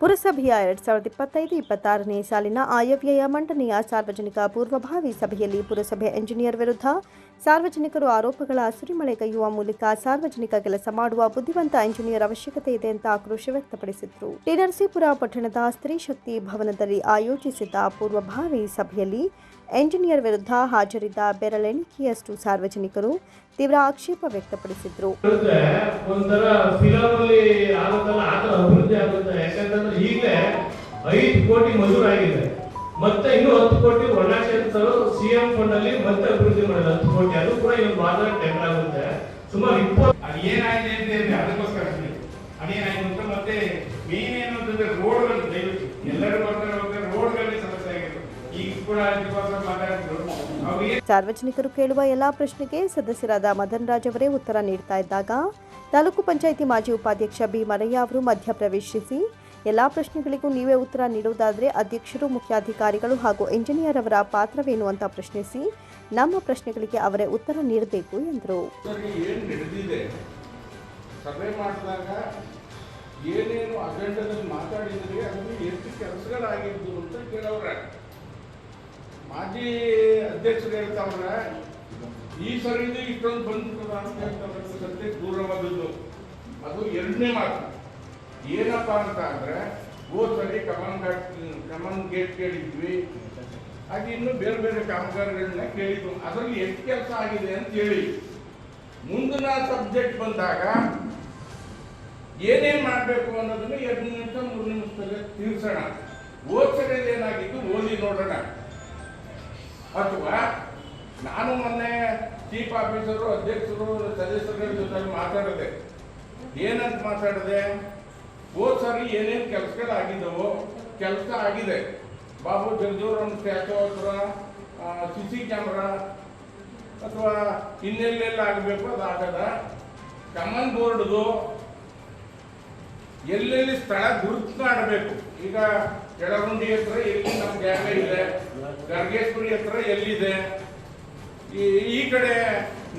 ಪುರಸಭೆಯ ಎರಡ್ ಸಾವಿರದ ಇಪ್ಪತ್ತೈದು, ಇಪ್ಪತ್ತಾರನೇ ಸಾಲಿನ ಆಯವ್ಯಯ ಮಂಡನೆಯ ಸಾರ್ವಜನಿಕ ಪೂರ್ವಭಾವಿ ಸಭೆಯಲ್ಲಿ ಪುರಸಭೆ ಎಂಜಿನಿಯರ್ ವಿರುದ್ಧ ಸಾರ್ವಜನಿಕರು ಆರೋಪಗಳ ಸುರಿಮಳೆಗೈಯುವ ಮೂಲಕ ಸಾರ್ವಜನಿಕ ಕೆಲಸ ಮಾಡುವ ಬುದ್ಧಿವಂತ ಎಂಜಿನಿಯರ್ ಅವಶ್ಯಕತೆ ಇದೆ ಅಂತ ಆಕ್ರೋಶ ವ್ಯಕ್ತಪಡಿಸಿದರು. ಟಿನರ್ಸಿಪುರ ನರಸೀಪುರ ಪಟ್ಟಣದ ಸ್ತ್ರೀ ಶಕ್ತಿ ಭವನದಲ್ಲಿ ಆಯೋಜಿಸಿದ್ದ ಪೂರ್ವಭಾವಿ ಸಭೆಯಲ್ಲಿ ಎಂಜಿನಿಯರ್ ವಿರುದ್ಧ ಹಾಜರಿದ್ದ ಬೆರಳೆಣಿಕೆಯಷ್ಟು ಸಾರ್ವಜನಿಕರು ತೀವ್ರ ಆಕ್ಷೇಪ ವ್ಯಕ್ತಪಡಿಸಿದರು. ಅಭಿವೃದ್ಧಿ ಆಗುತ್ತೆ. ಯಾಕಂತಂದ್ರೆ ಈಗಲೇ ಐದು ಕೋಟಿ ಮಂಜೂರಾಗಿದೆ. ಮತ್ತೆ ಇನ್ನೂ ಹತ್ತು ಕೋಟಿ ಒಣಕ್ಷೇತ್ರ ಸಿ ಎಂ ಫಂಡ್ ಅಲ್ಲಿ ಮತ್ತೆ ಅಭಿವೃದ್ಧಿ ಮಾಡಿದ ಹತ್ತು ಕೋಟಿ. ಅದು ಕೂಡ ಇವತ್ತು ಮಾತ್ರ ಟೆಂಡರ್ ಆಗುತ್ತೆ. ಸುಮಾರು ಇಪ್ಪತ್ತು ಅದು ಏನಾಗಿದೆ ಅಂತ ಹೇಳಿ ಅದಕ್ಕೋಸ್ಕರ. ಅದೇನಾಯ್ತು ಅಂತ ಮತ್ತೆ ಮೇನ್ ಏನು ಅಂತಂದ್ರೆ ರೋಡ್ಗಳು ದಯವಿಟ್ಟು ಎಲ್ಲರೂ ಬರ್ತಾರೆ ಹೋಗ್ತಾರೆ ರೋಡ್ಗಳಲ್ಲಿ ಸಮಸ್ಯೆ ಆಗಿತ್ತು ಈಗ ಕೂಡ ಅದಕ್ಕೋಸ್ಕರ ಮಾತಾಡ್ತಿದ್ರು. ಸಾರ್ವಜನಿಕರು ಕೇಳುವ ಎಲ್ಲಾ ಪ್ರಶ್ನೆಗೆ ಸದಸ್ಯರಾದ ಮದನ್ ರಾಜ್ ಅವರೇ ಉತ್ತರ ನೀಡ್ತಾ ಇದ್ದಾಗ ತಾಲೂಕು ಪಂಚಾಯಿತಿ ಮಾಜಿ ಉಪಾಧ್ಯಕ್ಷ ಬಿ ಮರಯ್ಯ ಅವರು ಮಧ್ಯಪ್ರವೇಶಿಸಿ. ಎಲ್ಲ ಪ್ರಶ್ನೆಗಳಿಗೂ ನೀವೇ ಉತ್ತರ ನೀಡುವುದಾದರೆ ಅಧ್ಯಕ್ಷರು, ಮುಖ್ಯಾಧಿಕಾರಿಗಳು ಹಾಗೂ ಇಂಜಿನಿಯರ್ ಅವರ ಪಾತ್ರವೇನು ಅಂತ ಪ್ರಶ್ನಿಸಿ. ನಮ್ಮ ಪ್ರಶ್ನೆಗಳಿಗೆ ಅವರೇ ಉತ್ತರ ನೀಡಬೇಕು ಎಂದರು. ಮಾಜಿ ಅಧ್ಯಕ್ಷರು ಹೇಳ್ತಾವ್ರೆ ಈ ಸರಿದು ಇಷ್ಟೊಂದು ಬಂದ್ಬಿಟ್ಟದ ಅಂತ ಹೇಳ್ತಕ್ಕಂಥದ್ದೇ ದೂರವಾದದ್ದು. ಅದು ಎರಡನೇ ಮಾತು. ಏನಪ್ಪ ಅಂತ ಅಂದ್ರೆ, ಹೋದ್ ಸರಿ ಕಮನ್ ಘಾಟ್, ಕಮನ್ ಗೇಟ್ ಕೇಳಿದ್ವಿ. ಹಾಗೆ ಇನ್ನು ಬೇರೆ ಬೇರೆ ಕಾಮಗಾರಿಗಳನ್ನ ಕೇಳಿದ್ವಿ ಅದರಲ್ಲಿ ಎಷ್ಟು ಕೆಲಸ ಆಗಿದೆ ಅಂತ ಹೇಳಿ. ಮುಂದಿನ ಸಬ್ಜೆಕ್ಟ್ ಬಂದಾಗ ಏನೇನ್ ಮಾಡಬೇಕು ಅನ್ನೋದನ್ನ ಎರಡು ನಿಮಿಷ ಮೂರು ನಿಮಿಷದಲ್ಲಿ ತಿಳಿಸೋಣ ಓದ್ಸರಿಯಲ್ಲಿ ಏನಾಗಿದ್ದು ಓದಿ ನೋಡೋಣ. ಅಥವಾ ನಾನು ಮೊನ್ನೆ ಚೀಫ್ ಆಫೀಸರು, ಅಧ್ಯಕ್ಷರು ಸದಸ್ಯರ ಜೊತೆ ಮಾತಾಡಿದೆ. ಏನಂತ ಮಾತಾಡಿದೆ? ಹೋದ್ ಸರಿ ಏನೇನು ಕೆಲಸಗಳಾಗಿದ್ದವು, ಕೆಲಸ ಆಗಿದೆ. ಬಾಬು ಜಗಜೂರನ್ ಸ್ಟ್ಯಾಚು ಹತ್ರ ಸಿ ಸಿ ಕ್ಯಾಮ್ರಾ ಅಥವಾ ಇನ್ನೆಲ್ಲೆಲ್ಲ ಆಗಬೇಕು ಅದು ಆಗದ ಕಮನ್ ಬೋರ್ಡ್ದು ಎಲ್ಲೆಲ್ಲಿ ಸ್ಥಳ ಗುರುತು ಮಾಡಬೇಕು ಈಗ ಕೆಳಗುಂಡಿ ಹತ್ರ ಎಲ್ಲಿ ನಮ್ಮ ಜಾಗ ಇದೆ, ಗರ್ಗೇಶ್ವರಿ ಹತ್ರ ಎಲ್ಲಿದೆ? ಈ ಕಡೆ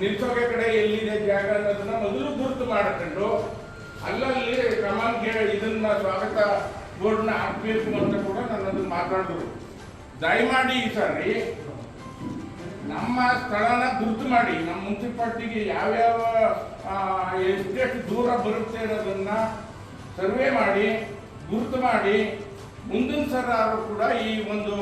ನಿಲ್ಸೋಕೆ ಕಡೆ ಎಲ್ಲಿದೆ ಜಾಗ ಅನ್ನೋದನ್ನ ಮೊದಲು ಗುರುತು ಮಾಡಿಕೊಂಡು ಅಲ್ಲಲ್ಲಿ ಕ್ರಮಕ್ಕೆ ಇದನ್ನ ಸ್ವಾಗತ ಬೋರ್ಡ್ನ ಹಾಕಬೇಕು ಅಂತ ಕೂಡ ನಾನು ಮಾತಾಡಿದ್ರು. ದಯಮಾಡಿ ಈ ಸಾರಿ ನಮ್ಮ ಸ್ಥಳನ ಗುರುತು ಮಾಡಿ, ನಮ್ಮ ಮುನ್ಸಿಪಾಲ್ಟಿಗೆ ಯಾವ್ಯಾವ ಎಷ್ಟೆಷ್ಟು ದೂರ ಬರುತ್ತೆ ಅನ್ನೋದನ್ನ ಸರ್ವೆ ಮಾಡಿ, ಗುರುತು ಮಾಡಿ, ಮುಂದಿನ ಸಲ ಕೂಡ ಈ ಒಂದು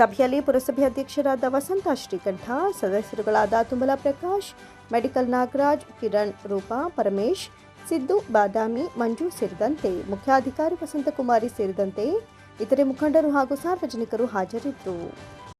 ಸಭೆಯಲ್ಲಿ ಪುರಸಭೆ ಅಧ್ಯಕ್ಷರಾದ ವಸಂತ ಶ್ರೀಕಂಠ, ಸದಸ್ಯರುಗಳಾದ ತುಮಲ ಪ್ರಕಾಶ್, ಮೆಡಿಕಲ್ ನಾಗರಾಜ್, ಕಿರಣ್ ರೂಪಾ, ಪರಮೇಶ್, ಸಿದ್ದು ಬಾದಾಮಿ, ಮಂಜು ಸೇರಿದಂತೆ ಮುಖ್ಯಾಧಿಕಾರಿ ವಸಂತಕುಮಾರಿ ಸೇರಿದಂತೆ ಇತರೆ ಮುಖಂಡರು ಹಾಗೂ ಸಾರ್ವಜನಿಕರು ಹಾಜರಿದ್ದರು.